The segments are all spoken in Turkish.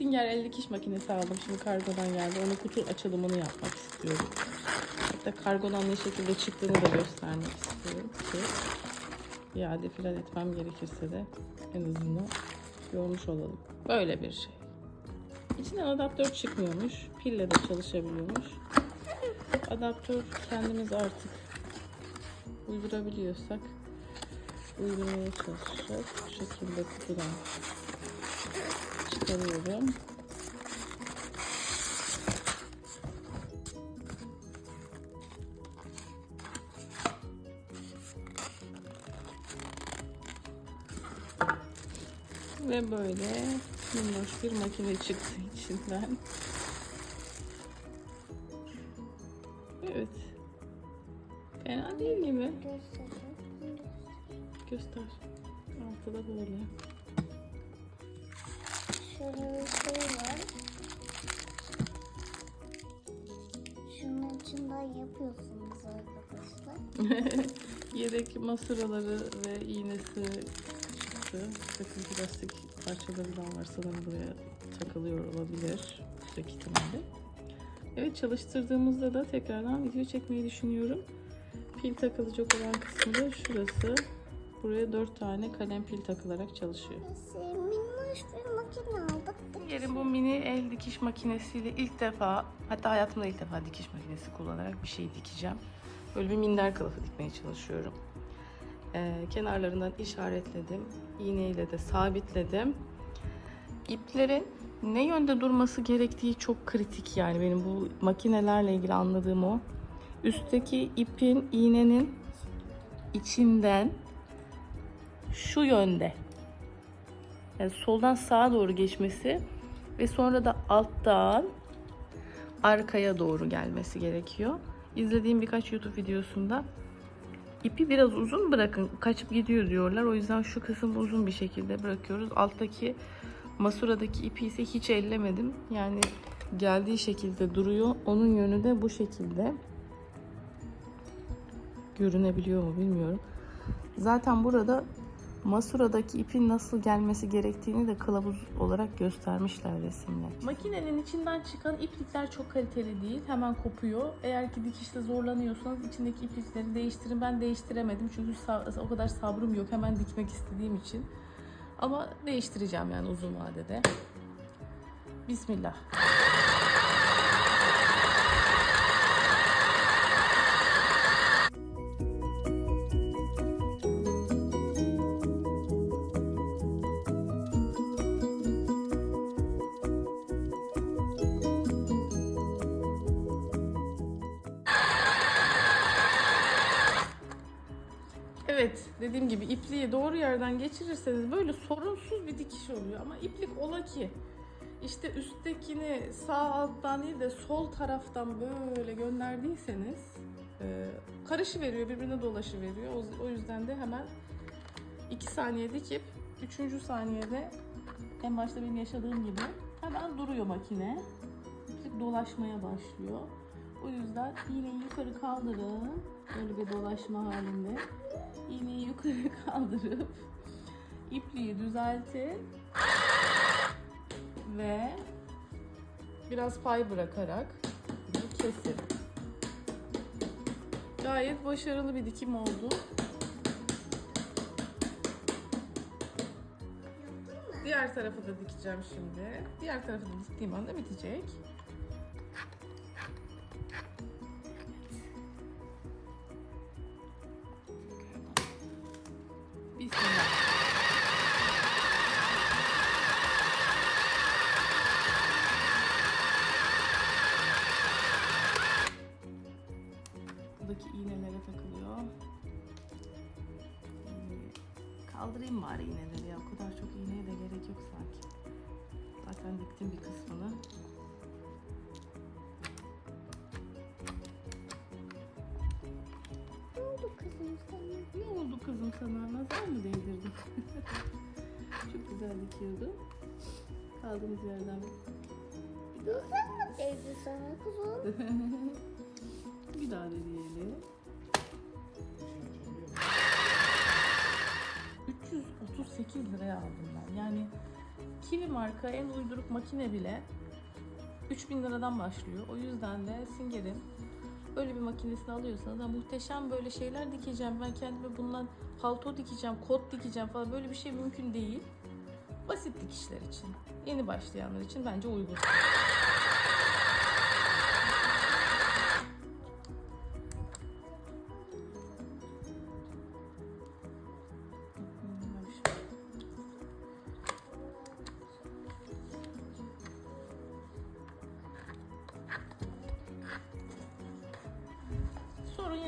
Singer el dikiş makinesi aldım. Şimdi kargodan geldi. Onun kutu açılımını yapmak istiyorum. Hatta kargodan ne şekilde çıktığını da göstermek istiyorum ki iade falan etmem gerekirse de en azından görmüş olalım. Böyle bir şey. İçinden adaptör çıkmıyormuş. Pille de çalışabiliyormuş. Adaptör kendimiz artık uydurabiliyorsak uydurmaya çalışacağız. Bu şekilde kutudan çıkarıyorum. Ve böyle minnoş bir makine çıktı içinden. Evet. Fena değil gibi. Göster. Altta da böyle. Şöyle bir şey var. Şunun içinden yapıyorsunuz arkadaşlar. Yedek masuraları ve iğnesi çıktı. Takım plastik parçalarından var sanırım buraya takılıyor olabilir. Yüksek ihtimalle. Evet çalıştırdığımızda da tekrardan video çekmeyi düşünüyorum. Pil takılacak olan kısmı da şurası. Buraya 4 tane kalem pil takılarak çalışıyor. E, minnoş aldık. Yerin bu mini el dikiş makinesiyle ilk defa hatta hayatımda ilk defa dikiş makinesi kullanarak bir şey dikeceğim. Böyle bir minder kılıfı dikmeye çalışıyorum. Ee, kenarlarından işaretledim. İğneyle de sabitledim. İplerin ne yönde durması gerektiği çok kritik yani benim bu makinelerle ilgili anladığım o. Üstteki ipin iğnenin içinden şu yönde yani soldan sağa doğru geçmesi ve sonra da alttan arkaya doğru gelmesi gerekiyor. İzlediğim birkaç YouTube videosunda ipi biraz uzun bırakın kaçıp gidiyor diyorlar. O yüzden şu kısmı uzun bir şekilde bırakıyoruz. Alttaki masuradaki ipi ise hiç ellemedim. Yani geldiği şekilde duruyor. Onun yönü de bu şekilde. Görünebiliyor mu bilmiyorum. Zaten burada Masuradaki ipin nasıl gelmesi gerektiğini de kılavuz olarak göstermişler resimle. Makinenin içinden çıkan iplikler çok kaliteli değil. Hemen kopuyor. Eğer ki dikişte zorlanıyorsanız içindeki iplikleri değiştirin. Ben değiştiremedim çünkü o kadar sabrım yok. Hemen dikmek istediğim için. Ama değiştireceğim yani uzun vadede. Bismillah. Dediğim gibi ipliği doğru yerden geçirirseniz böyle sorunsuz bir dikiş oluyor. Ama iplik ola ki işte üsttekini sağ alttan değil de sol taraftan böyle gönderdiyseniz e, karışı veriyor, birbirine dolaşı veriyor. O, o yüzden de hemen 2 saniye dikip 3. saniyede en başta benim yaşadığım gibi hemen duruyor makine. İplik dolaşmaya başlıyor. O yüzden iğneyi yukarı kaldırın. Böyle bir dolaşma halinde. İğneyi yukarı kaldırıp ipliği düzeltin. Ve biraz pay bırakarak kesin. Gayet başarılı bir dikim oldu. Diğer tarafı da dikeceğim şimdi. Diğer tarafı da diktiğim anda bitecek. Kaldırayım bari iğneleri ya. O kadar çok iğneye de gerek yok sanki. Zaten diktim bir kısmını. Ne oldu kızım sana? Ne oldu kızım sana? Nazar mı değdirdin? Çok güzel dikiyordu. Kaldığımız yerden Güzel mi değdi sana kızım? bir daha deneyelim. 338 liraya aldım ben. Yani Kiwi marka en uyduruk makine bile 3000 liradan başlıyor. O yüzden de Singer'in böyle bir makinesini alıyorsanız ha, muhteşem böyle şeyler dikeceğim. Ben kendime bundan palto dikeceğim, kot dikeceğim falan böyle bir şey mümkün değil. Basit dikişler için, yeni başlayanlar için bence uygun.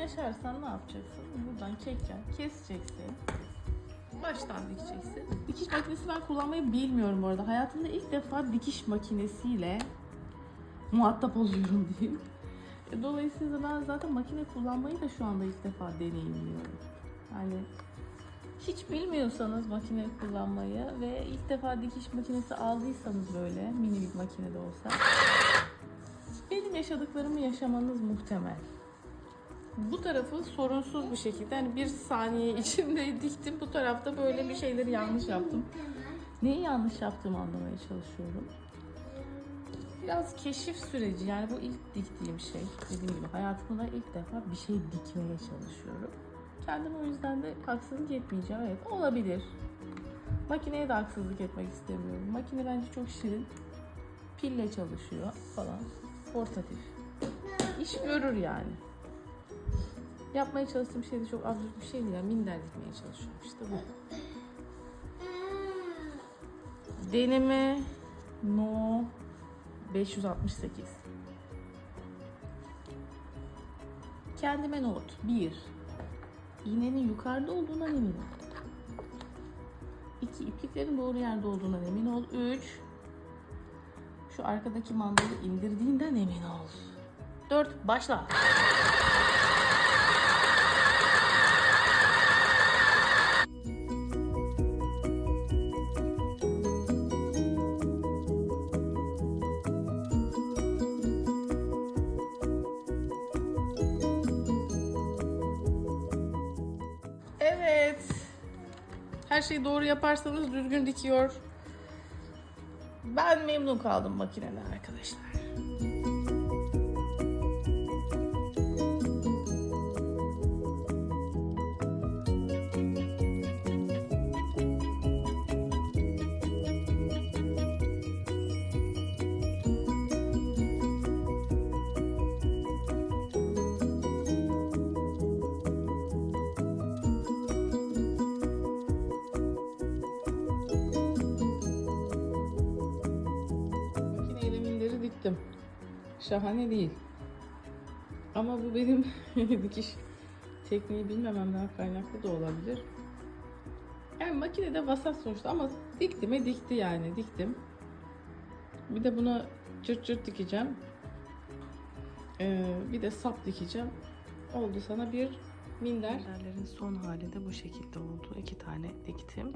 Yaşarsan ne yapacaksın? Buradan keken keseceksin. Baştan dikeceksin. Dikiş makinesi ben kullanmayı bilmiyorum bu arada. Hayatımda ilk defa dikiş makinesiyle muhatap oluyorum diyeyim. E, Dolayısıyla ben zaten makine kullanmayı da şu anda ilk defa deneyimliyorum. Yani hiç bilmiyorsanız makine kullanmayı ve ilk defa dikiş makinesi aldıysanız böyle mini bir makine de olsa benim yaşadıklarımı yaşamanız muhtemel. Bu tarafı sorunsuz bir şekilde hani bir saniye içinde diktim. Bu tarafta böyle bir şeyleri yanlış yaptım. Neyi yanlış yaptığımı anlamaya çalışıyorum. Biraz keşif süreci yani bu ilk diktiğim şey. Dediğim gibi hayatımda ilk defa bir şey dikmeye çalışıyorum. Kendime o yüzden de haksızlık etmeyeceğim. Evet olabilir. Makineye de haksızlık etmek istemiyorum. Makine bence çok şirin. Pille çalışıyor falan. Portatif. İş görür yani. Yapmaya çalıştığım şey de çok absürt bir şey değil. Yani minder dikmeye çalışıyorum işte bu. Deneme No 568. Kendime not. 1. İğnenin yukarıda olduğundan emin ol. 2. İpliklerin doğru yerde olduğundan emin ol. 3. Şu arkadaki mandalı indirdiğinden emin ol. 4. Başla. Evet. Her şeyi doğru yaparsanız düzgün dikiyor. Ben memnun kaldım makineden arkadaşlar. Diktim. Şahane değil. Ama bu benim dikiş tekniği bilmememden kaynaklı da olabilir. Yani makinede vasat sonuçta ama dikti mi dikti yani diktim. Bir de buna cırt cırt dikeceğim. Ee, bir de sap dikeceğim. Oldu sana bir minder. Minderlerin son hali de bu şekilde oldu. İki tane diktim.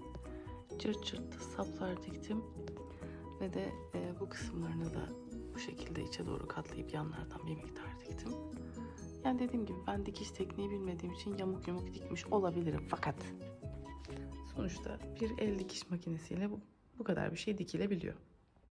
Cırt cırt saplar diktim. Ve de e, bu kısımlarını da bu şekilde içe doğru katlayıp yanlardan bir miktar diktim. Yani dediğim gibi ben dikiş tekniği bilmediğim için yamuk yamuk dikmiş olabilirim. Fakat sonuçta bir el dikiş makinesiyle bu, bu kadar bir şey dikilebiliyor.